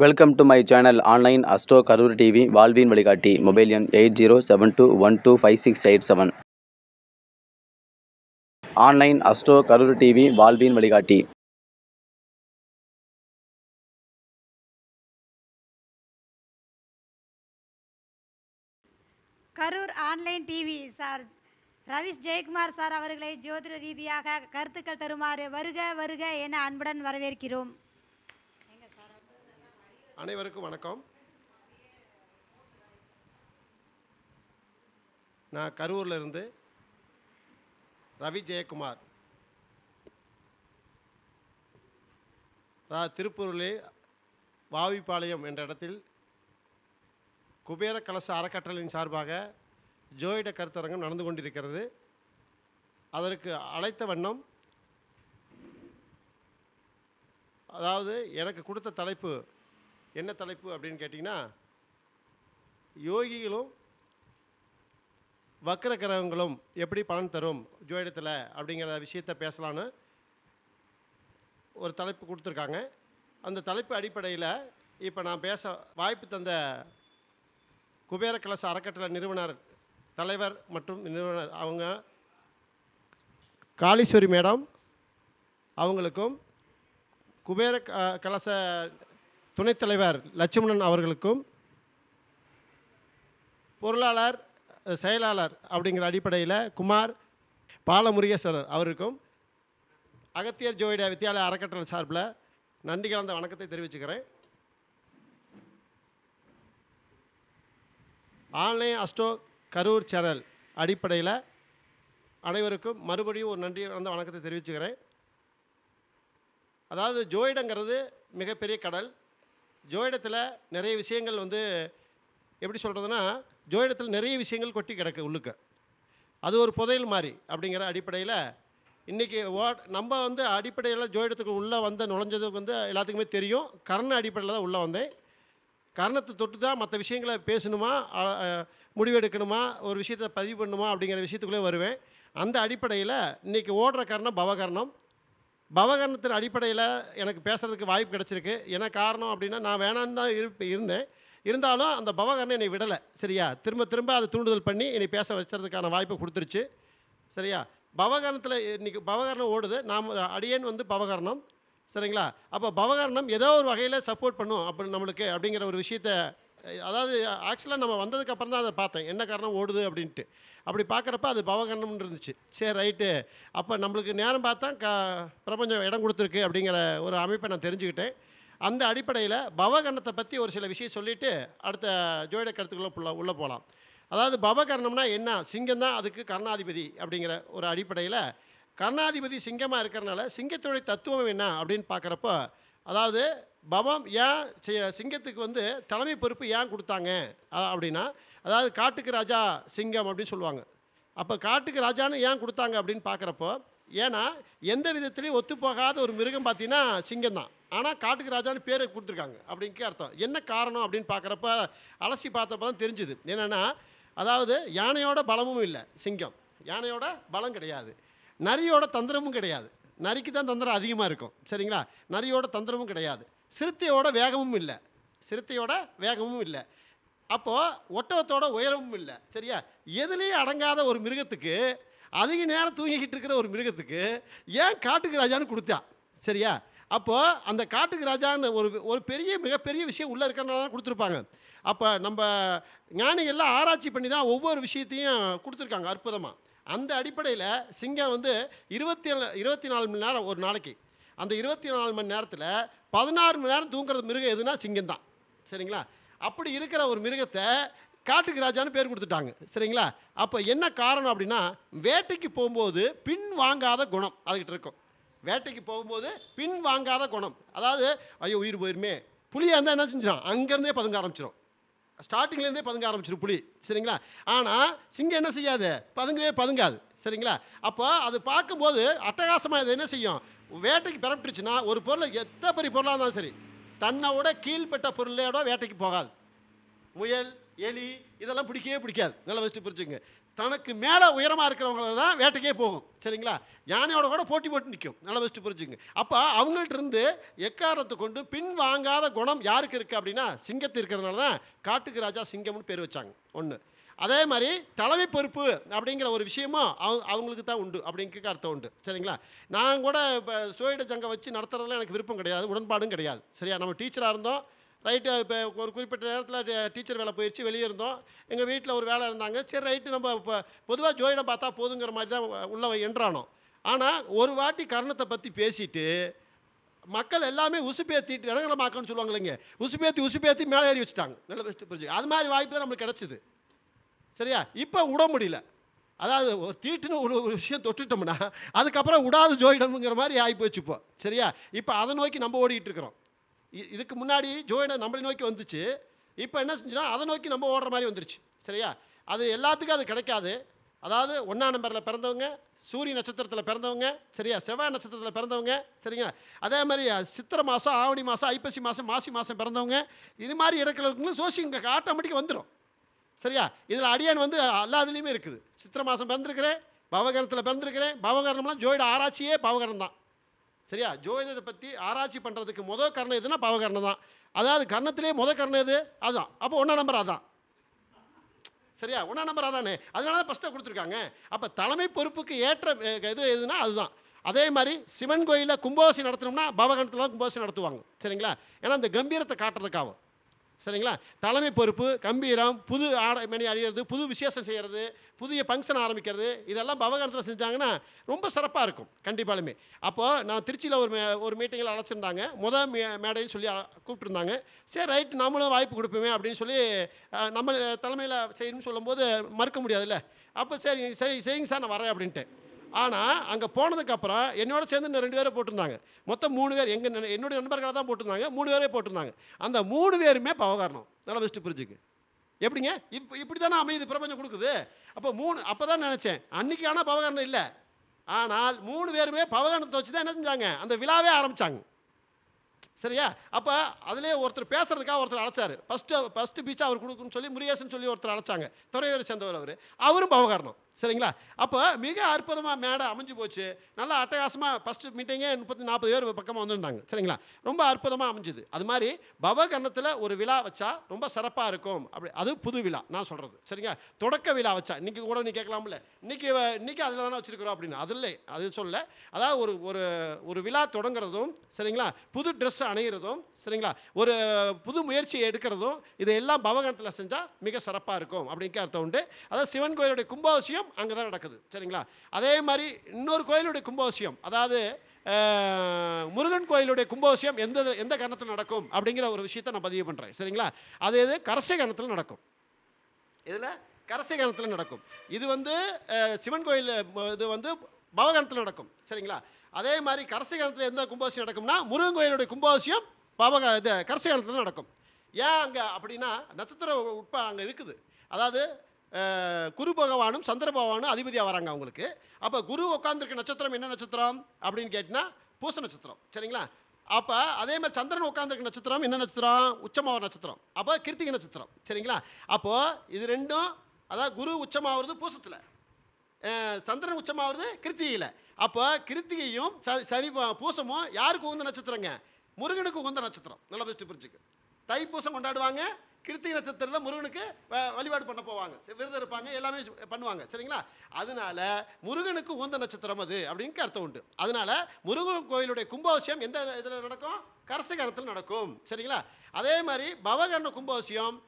Welcome to my channel online astro Karur TV வாழ்வின் வழிகாட்டி mobile எண் eight zero seven two one two five six eight seven online astro Karur TV வாழ்வின் வழிகாட்டி Karur online TV sir Ravish Jayakumar sir அவர்களை ஜோதிட ரீதியாக கருத்துக்கள் தருமாறு வருக வருக என அன்புடன் வரவேற்கிறோம். அனைவருக்கும் வணக்கம். நான் கரூரில் இருந்து ரவி ஜெயக்குமார். அதாவது திருப்பூரிலே வாவிப்பாளையம் என்ற இடத்தில் குபேர கலச அறக்கட்டளையின் சார்பாக ஜோயிட கருத்தரங்கம் நடந்து கொண்டிருக்கிறது. அதற்கு அழைத்த வண்ணம் அதாவது எனக்கு கொடுத்த தலைப்பு என்ன தலைப்பு அப்படின்னு கேட்டிங்கன்னா யோகிகளும் வக்கர கிரகங்களும் எப்படி பலன் தரும் ஜோதிடத்தில் அப்படிங்கிற விஷயத்தை பேசலான்னு ஒரு தலைப்பு கொடுத்துருக்காங்க. அந்த தலைப்பு அடிப்படையில் இப்போ நான் பேச வாய்ப்பு தந்த குபேர கலச அறக்கட்டளை நிறுவனர் தலைவர் மற்றும் நிறுவனர் அவங்க காளீஸ்வரி மேடம் அவங்களுக்கும் குபேர க- கலச துணைத் தலைவர் லட்சுமணன் அவர்களுக்கும் பொருளாளர் செயலாளர் அப்படிங்கிற அடிப்படையில் குமார் பாலமுருகேஸ்வரர் அவருக்கும் அகத்தியர் ஜோயிட வித்யாலய அறக்கட்டளை சார்பில் நன்றி கலந்த வணக்கத்தை தெரிவிச்சுக்கிறேன். ஆன்லைன் அஸ்டோ கரூர் சேனல் அடிப்படையில் அனைவருக்கும் மறுபடியும் ஒரு நன்றி கலந்த வணக்கத்தை தெரிவிச்சுக்கிறேன். அதாவது ஜோயிடங்கிறது மிகப்பெரிய கடல். ஜோயிடத்தில் நிறைய விஷயங்கள் வந்து எப்படி சொல்கிறதுனா ஜோயிடத்தில் நிறைய விஷயங்கள் கொட்டி கிடக்கு உள்ளுக்க. அது ஒரு புதையல் மாதிரி அப்படிங்கிற அடிப்படையில் இன்றைக்கி ஓ நம்ம வந்து அடிப்படையில் ஜோயிடத்துக்கு உள்ளே வந்த நுழைஞ்சதுக்கு வந்து எல்லாத்துக்குமே தெரியும். கர்ண அடிப்படையில் தான் உள்ளே வந்தேன். கர்ணத்தை தொட்டு தான் மற்ற விஷயங்களை பேசணுமா முடிவெடுக்கணுமா ஒரு விஷயத்தை பதிவு பண்ணணுமா அப்படிங்கிற விஷயத்துக்குள்ளே வருவேன். அந்த அடிப்படையில் இன்றைக்கி ஓடுற கர்ணம் பவகர்ணம். பவகரணத்தின் அடிப்படையில் எனக்கு பேசுகிறதுக்கு வாய்ப்பு கிடச்சிருக்கு. என்ன காரணம் அப்படின்னா நான் வேணான்னு தான் இருப்ப இருந்தேன். இருந்தாலும் அந்த பவகரணம் என்னை விடலை. சரியா? திரும்ப திரும்ப அதை தூண்டுதல் பண்ணி என்னை பேச வச்சதுக்கான வாய்ப்பை கொடுத்துருச்சு. சரியா? பவகரணத்தில் இன்றைக்கி பவகரணம் ஓடுது. நாம் அடியேன் வந்து பவகரணம். சரிங்களா? அப்போ பவகரணம் ஏதோ ஒரு வகையில் சப்போர்ட் பண்ணும் அப்படி நம்மளுக்கு அப்படிங்கிற ஒரு விஷயத்த அதாவது ஆக்சுவலாக நம்ம வந்ததுக்கு அப்புறம் தான் அதை பார்த்தேன். என்ன காரணம்? ஓடுது அப்படின்ட்டு. அப்படி பார்க்குறப்ப அது பவகரணம் இருந்துச்சு. சரி ரைட்டு. அப்போ நம்மளுக்கு நேரம் பார்த்தா க பிரபஞ்சம் இடம் கொடுத்துருக்கு அப்படிங்கிற ஒரு அமைப்பை நான் தெரிஞ்சுக்கிட்டேன். அந்த அடிப்படையில் பவகரணத்தை பற்றி ஒரு சில விஷயம் சொல்லிவிட்டு அடுத்த ஜோயிட கருத்துக்குள்ளே உள்ளே போகலாம் அதாவது பவகரணம்னா என்ன? சிங்கம் தான் அதுக்கு கர்ணாதிபதி அப்படிங்கிற ஒரு அடிப்படையில் கர்ணாதிபதி சிங்கமாக இருக்கிறனால சிங்கத்துடைய தத்துவம் என்ன அப்படின்னு பார்க்குறப்போ அதாவது பவம் ஏன் சிங்கத்துக்கு வந்து தலைமை பொறுப்பு ஏன் கொடுத்தாங்க? அப்படின்னா அதாவது காட்டுக்கு ராஜா சிங்கம் அப்படின்னு சொல்லுவாங்க. அப்போ காட்டுக்கு ராஜான்னு ஏன் கொடுத்தாங்க அப்படின்னு பார்க்குறப்போ ஏன்னா எந்த விதத்துலேயும் ஒத்துப்போகாத ஒரு மிருகம் பார்த்தீங்கன்னா சிங்கம் தான். ஆனால் காட்டுக்கு ராஜான்னு பேரை கொடுத்துருக்காங்க அப்படிங்க அர்த்தம். என்ன காரணம் அப்படின்னு பார்க்குறப்ப அலசி பார்த்தப்ப தான் தெரிஞ்சுது. என்னென்னா அதாவது யானையோட பலமும் இல்லை சிங்கம். யானையோட பலம் கிடையாது. நரியோட தந்திரமும் கிடையாது. நரிக்கு தான் தந்திரம் அதிகமாக இருக்கும் சரிங்களா? நரியோட தந்திரமும் கிடையாது. சிறுத்தையோட வேகமும் இல்லை. சிறுத்தையோட வேகமும் இல்லை. அப்போது ஒட்டகத்தோட உயரமும் இல்லை. சரியா? எதுலேயும் அடங்காத ஒரு மிருகத்துக்கு அதிக நேரம் தூங்கிக்கிட்டு இருக்கிற ஒரு மிருகத்துக்கு ஏன் காட்டுக்கு ராஜான்னு கொடுத்தா? சரியா? அப்போது அந்த காட்டுக்கு ராஜான்னு ஒரு ஒரு பெரிய மிகப்பெரிய விஷயம் உள்ளே இருக்கிறனால தான் கொடுத்துருப்பாங்க. அப்போ நம்ம ஞானிகள்லாம் ஆராய்ச்சி பண்ணி தான் ஒவ்வொரு விஷயத்தையும் கொடுத்துருக்காங்க அற்புதமாக அந்த அடிப்படையில் சிங்கம் வந்து இருபத்தி ஏழு இருபத்தி நாலு மணி நேரம் ஒரு நாளைக்கு அந்த இருபத்தி நாலு மணி நேரத்தில் பதினாறு மணி நேரம் தூங்குறது மிருகம் எதுனா சிங்கம் தான் சரிங்களா? அப்படி இருக்கிற ஒரு மிருகத்தை காட்டுக்கு ராஜான்னு பேர் கொடுத்துட்டாங்க. சரிங்களா? அப்போ என்ன காரணம் அப்படின்னா வேட்டைக்கு போகும்போது பின் வாங்காத குணம் அதுக்கிட்ட இருக்கும். வேட்டைக்கு போகும்போது பின் வாங்காத குணம். அதாவது ஐயோ உயிர் போயிருமே. புளியாக இருந்தால் என்ன செஞ்சிடும் அங்கேருந்தே பதுங்க ஆரம்பிச்சிடும் ஸ்டார்டிங்லேருந்தே பதுங்க ஆரம்பிச்சிடும் புலி. சரிங்களா? ஆனால் சிங்கம் என்ன செய்யாது? பதுங்கவே பதுங்காது. சரிங்களா? அப்போ அது பார்க்கும்போது அட்டகாசமாக இது என்ன செய்யும்? வேட்டைக்கு பிறப்பிட்டுச்சுன்னா ஒரு பொருளை எத்தனை பெரிய பொருளாக இருந்தாலும் சரி தன்னை விட கீழ்பட்ட பொருளோட வேட்டைக்கு போகாது. முயல் எலி இதெல்லாம் பிடிக்கவே பிடிக்காது. நல்லா வச்சு புரிஞ்சுங்க தனக்கு மேலே உயரமாக இருக்கிறவங்கள தான் வேட்டைக்கே போகும். சரிங்களா? யானையோட கூட போட்டி போட்டு நிற்கும் நல்லா ஃபஸ்ட்டு புரிஞ்சுங்க அப்போ அவங்கள்ட்ட இருந்து எக்காரத்தை கொண்டு பின் வாங்காத குணம் யாருக்கு இருக்குது அப்படின்னா சிங்கத்து இருக்கிறதுனால தான் காட்டுக்கு ராஜா சிங்கம்னு பேர் வச்சாங்க. ஒன்று அதே மாதிரி தலைமை பொறுப்பு அப்படிங்கிற ஒரு விஷயமும் அவங்க அவங்களுக்கு தான் உண்டு அப்படிங்கிற அர்த்தம் உண்டு. சரிங்களா? நான் கூட இப்போ சோயிட சங்கம் வச்சு நடத்துறதுல எனக்கு விருப்பம் கிடையாது உடன்பாடும் கிடையாது. சரியா? நம்ம டீச்சராக இருந்தோம். ரைட்டு இப்போ ஒரு குறிப்பிட்ட நேரத்தில் டீச்சர் வேலை போயிடுச்சு வெளியே இருந்தோம். எங்கள் வீட்டில் ஒரு வேலை இருந்தாங்க. சரி ரைட்டு நம்ம இப்போ பொதுவாக ஜோயிடம் பார்த்தா போதுங்கிற மாதிரி தான் உள்ள என்றானோம் ஆனால் ஒரு வாட்டி கர்ணத்தை பற்றி பேசிட்டு மக்கள் எல்லாமே உசுப்பேத்திட்டு இனங்களமாக்கன்னு சொல்லுவாங்க இல்லைங்க? உசுப்பேத்தி உசுப்பேத்தி மேலே ஏறி வச்சுட்டாங்க. நல்ல பெஸ்ட்டு புரிஞ்சு அது மாதிரி வாய்ப்பு தான் நம்மளுக்கு கிடச்சிது. சரியா? இப்போ விட முடியல. அதாவது ஒரு தீட்டுன்னு ஒரு ஒரு விஷயம் தொட்டுட்டோம்னா அதுக்கப்புறம் விடாது ஜோயிடம்ங்கிற மாதிரி ஆகிப்போச்சு இப்போ. சரியா? இப்போ அதை நோக்கி நம்ம ஓடிட்டு இருக்கிறோம் இதுக்கு முன்னாடி ஜோயிடம் நம்மளை நோக்கி வந்துச்சு. இப்போ என்ன செஞ்சுன்னா அதை நோக்கி நம்ம ஓடுற மாதிரி வந்துருச்சு. சரியா? அது எல்லாத்துக்கும் அது கிடைக்காது. அதாவது ஒன்றாம் நம்பரில் பிறந்தவங்க சூரிய நட்சத்திரத்தில் பிறந்தவங்க சரியா? செவ்வாய் நட்சத்திரத்தில் பிறந்தவங்க சரிங்க அதே மாதிரி சித்திரை மாதம் ஆவணி மாதம் ஐப்பசி மாதம் மாசி மாதம் பிறந்தவங்க இது மாதிரி இடக்கிறவங்களும் சோசியம் ஆட்டோமேட்டிக்காக வந்துடும் சரியா? இதில் அடியான் வந்து அல்லாதுலேயுமே இருக்குது. சித்திரை மாதம் பிறந்திருக்கிறேன் பவகரத்தில் பிறந்திருக்கிறேன் பவகரணம்லாம் ஜோயிட ஆராய்ச்சியே பவகரம் தான். சரியா? ஜோதிடத்தை பற்றி ஆராய்ச்சி பண்ணுறதுக்கு முதல் கர்ணம் எதுனா பவகர்ணம் தான். அதாவது கர்ணத்திலே முத கர்ணம் எது? அதுதான் அப்போ ஒன்றா நம்பர் அதான். சரியா? ஒன்றா நம்பர் அதானே? அதனால தான் ஃபஸ்ட்டாக கொடுத்துருக்காங்க. அப்போ தலைமை பொறுப்புக்கு ஏற்ற இது எதுனா அதுதான். அதே மாதிரி சிவன் கோயிலில் கும்பாபிஷேகம் நடத்தணும்னா பவகணத்தில் தான் கும்பாபிஷேகம் நடத்துவாங்க. சரிங்களா? ஏன்னா அந்த கம்பீரத்தை காட்டுறதுக்காகும் சரிங்களா? தலைமை பொறுப்பு கம்பீரம் புது ஆடை மணி அழியிறது புது விசேஷம் செய்கிறது புதிய ஃபங்க்ஷன் ஆரம்பிக்கிறது இதெல்லாம் பவகாரத்தில் செஞ்சாங்கன்னா ரொம்ப சிறப்பாக இருக்கும் கண்டிப்பாலுமே. அப்போது நான் திருச்சியில் ஒரு மே ஒரு மீட்டிங்கில் அழைச்சிருந்தாங்க. முத மே மேடையில் சொல்லி அ- கூப்பிட்டுருந்தாங்க. சரி ரைட் நம்மளும் வாய்ப்பு கொடுப்போமே அப்படின்னு சொல்லி நம்ம தலைமையில் செய்யணும்னு சொல்லும்போது மறுக்க முடியாதுல்ல. அப்போ சரி சரி செய்யுங்க சார் நான் வரேன் அப்படின்ட்டு. ஆனால் அங்கே போனதுக்கப்புறம் என்னோட சேர்ந்து இன்னும் ரெண்டு பேரை போட்டிருந்தாங்க. மொத்தம் மூணு பேர் எங்கள் என்னுடைய நண்பர்களாக தான் போட்டிருந்தாங்க. மூணு பேரே போட்டிருந்தாங்க. அந்த மூணு பேருமே பவகாரணம் நல்லா பெஸ்ட்டு புரிஞ்சுக்கு. எப்படிங்க? இப்போ இப்படி தானே அமைதி பிரபஞ்சம் கொடுக்குது. அப்போ மூணு அப்போ தான் நினச்சேன். அன்னைக்கு ஆனால் பவகாரணம் இல்லை. ஆனால் மூணு பேருமே பவகாரணத்தை வச்சு தான் என்ன செஞ்சாங்க? அந்த விழாவே ஆரம்பித்தாங்க சரியா? அப்போ அதிலே ஒருத்தர் பேசுறதுக்காக ஒருத்தர் அழைச்சாரு. ஃபஸ்ட்டு ஃபஸ்ட்டு பீச்சை அவர் கொடுக்குன்னு சொல்லி முருகேசன் சொல்லி ஒருத்தர் அழைச்சாங்க. துறையூரை சேர்ந்தவர் அவர். அவரும் பவகாரணம் சரிங்களா? அப்போ மிக அற்புதமாக மேடை அமைஞ்சு போச்சு. நல்லா அட்டகாசமாக ஃபஸ்ட்டு மீட்டிங்கே முப்பத்தி நாற்பது பேர் பக்கமாக வந்திருந்தாங்க. சரிங்களா? ரொம்ப அற்புதமாக அமைஞ்சுது. அது மாதிரி பவகர்ணத்தில் ஒரு விழா வச்சா ரொம்ப சிறப்பாக இருக்கும். அப்படி அது புது விழா நான் சொல்கிறது சரிங்களா? தொடக்க விழா வச்சா இன்றைக்கி கூட நீ கேட்கலாம்ல. இன்றைக்கி இன்றைக்கி அதில் தானே வச்சுருக்கிறோம் அப்படின்னு. அதில் அது சொல்ல அதாவது ஒரு ஒரு ஒரு விழா தொடங்குறதும் சரிங்களா? புது ட்ரெஸ் அணிகிறதும் சரிங்களா? ஒரு புது முயற்சியை எடுக்கிறதும் இதையெல்லாம் பவகணத்தில் செஞ்சால் மிக சிறப்பாக இருக்கும். அப்படிங்கிற அர்த்தம் உண்டு. அதாவது சிவன் கோயிலுடைய கும்பாவசியம் அங்கே தான் நடக்குது. சரிங்களா? அதே மாதிரி இன்னொரு கோயிலுடைய கும்பாபிஷேகம் அதாவது முருகன் கோயிலுடைய கும்பாபிஷேகம் எந்த எந்த கணத்தில் நடக்கும் அப்படிங்கிற ஒரு விஷயத்தை நான் பதிவு பண்ணுறேன் சரிங்களா? அது எது? கரசை கணத்தில் நடக்கும். இதில் கரசை கணத்தில் நடக்கும். இது வந்து சிவன் கோயில் இது வந்து பவகணத்தில் நடக்கும். சரிங்களா? அதே மாதிரி கரசை கணத்தில் எந்த கும்பாபிஷேகம் நடக்கும்னா முருகன் கோயிலுடைய கும்பாபிஷேகம் பவக இது கரசை கணத்தில் நடக்கும். ஏன் அங்கே அப்படின்னா நட்சத்திர உட்ப அங்கே இருக்குது. அதாவது குரு பகவானும் சந்திர பகவானும் அதிபதியாக வராங்க அவங்களுக்கு. அப்போ குரு உட்காந்துருக்க நட்சத்திரம் என்ன நட்சத்திரம் அப்படின்னு கேட்டினா பூச நட்சத்திரம். சரிங்களா? அப்போ அதே மாதிரி சந்திரன் உட்காந்துருக்க நட்சத்திரம் என்ன நட்சத்திரம்? உச்சமாவ நட்சத்திரம். அப்போ கிருத்திகை நட்சத்திரம். சரிங்களா? அப்போது இது ரெண்டும் அதாவது குரு உச்சமாகிறது பூசத்தில். சந்திரன் உச்சமாகிறது கிருத்திகையில். அப்போ கிருத்திகையும் ச- சனி பூசமும் யாருக்கு உகந்த நட்சத்திரங்க? முருகனுக்கு உகந்த நட்சத்திரம். நல்லா பெஸ்ட்டு புரிஞ்சுக்கு தைப்பூசம் கொண்டாடுவாங்க கிருத்திகை நட்சத்திரத்தில் முருகனுக்கு வ- வழிபாடு பண்ண போவாங்க. விரதம் இருப்பாங்க எல்லாமே பண்ணுவாங்க. சரிங்களா? அதனால முருகனுக்கு உந்த நட்சத்திரம் அது அப்படின்னு அர்த்தம் உண்டு. அதனால முருகன் கோயிலுடைய கும்பாபிஷேகம் எந்த இதில் நடக்கும்? கரசகரத்தில் நடக்கும். சரிங்களா? அதே மாதிரி பவகர்ண கும்பாபிஷேகம்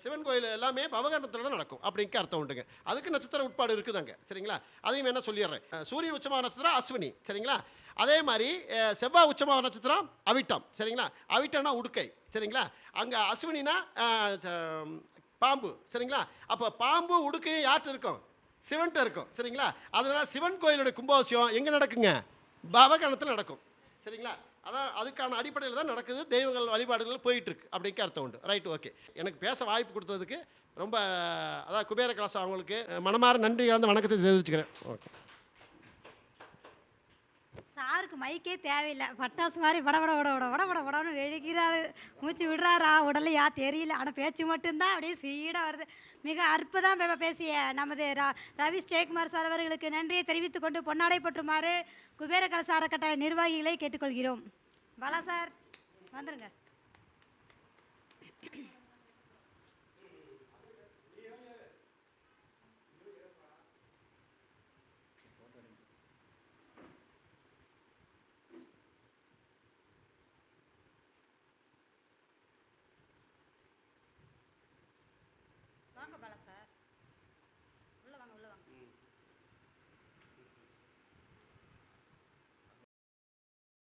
சிவன் கோயில் எல்லாமே பவகர்ணத்தில் தான் நடக்கும். அப்படிங்க அர்த்தம் உண்டுங்க. அதுக்கு நட்சத்திர உட்பாடு இருக்குதாங்க. சரிங்களா? அதையும் என்ன சொல்லிடுறேன்? சூரிய சூரியன் உச்சமாக நட்சத்திரம் அஸ்வினி. சரிங்களா? அதே மாதிரி செவ்வாய் உச்சமாக நட்சத்திரம் அவிட்டம். சரிங்களா? அவிட்டம்னா உடுக்கை. சரிங்களா? அங்கே அஸ்வினினா பாம்பு. சரிங்களா? அப்போ பாம்பு உடுக்கையும் யார்கிட்ட இருக்கும்? சிவன்கிட்ட இருக்கும். சரிங்களா? அதனால் சிவன் கோயிலுடைய கும்பாபிஷேகம் எங்கே நடக்குங்க? பவகணத்தில் நடக்கும். சரிங்களா? அதான் அதுக்கான அடிப்படையில் தான் நடக்குது. தெய்வங்கள் வழிபாடுகள் போயிட்டுருக்கு. அப்படிங்க அர்த்தம் உண்டு. ரைட் ஓகே எனக்கு பேச வாய்ப்பு கொடுத்ததுக்கு ரொம்ப அதான் குபேர கலாசம் அவங்களுக்கு மனமாற நன்றி கலந்து வணக்கத்தை தெரிவிச்சுக்கிறேன். ஓகே யாருக்கு மைக்கே தேவையில்லை. பட்டாசு மாதிரி வட வட வட வட வட வட வடன்னு வெடிக்கிறாரு. மூச்சு விடுறாரா? உடலையா தெரியல. ஆனால் பேச்சு மட்டும்தான் அப்படியே ஸ்பீடாக வருது. மிக அற்புதம் பேசிய நமது ர ரவி ஜெயக்குமார் சார் அவர்களுக்கு நன்றியை தெரிவித்துக் கொண்டு பொன்னாடை பற்றுமாறு குபேர கலசார கட்டாய நிர்வாகிகளை கேட்டுக்கொள்கிறோம். பாலா சார் வந்துருங்க.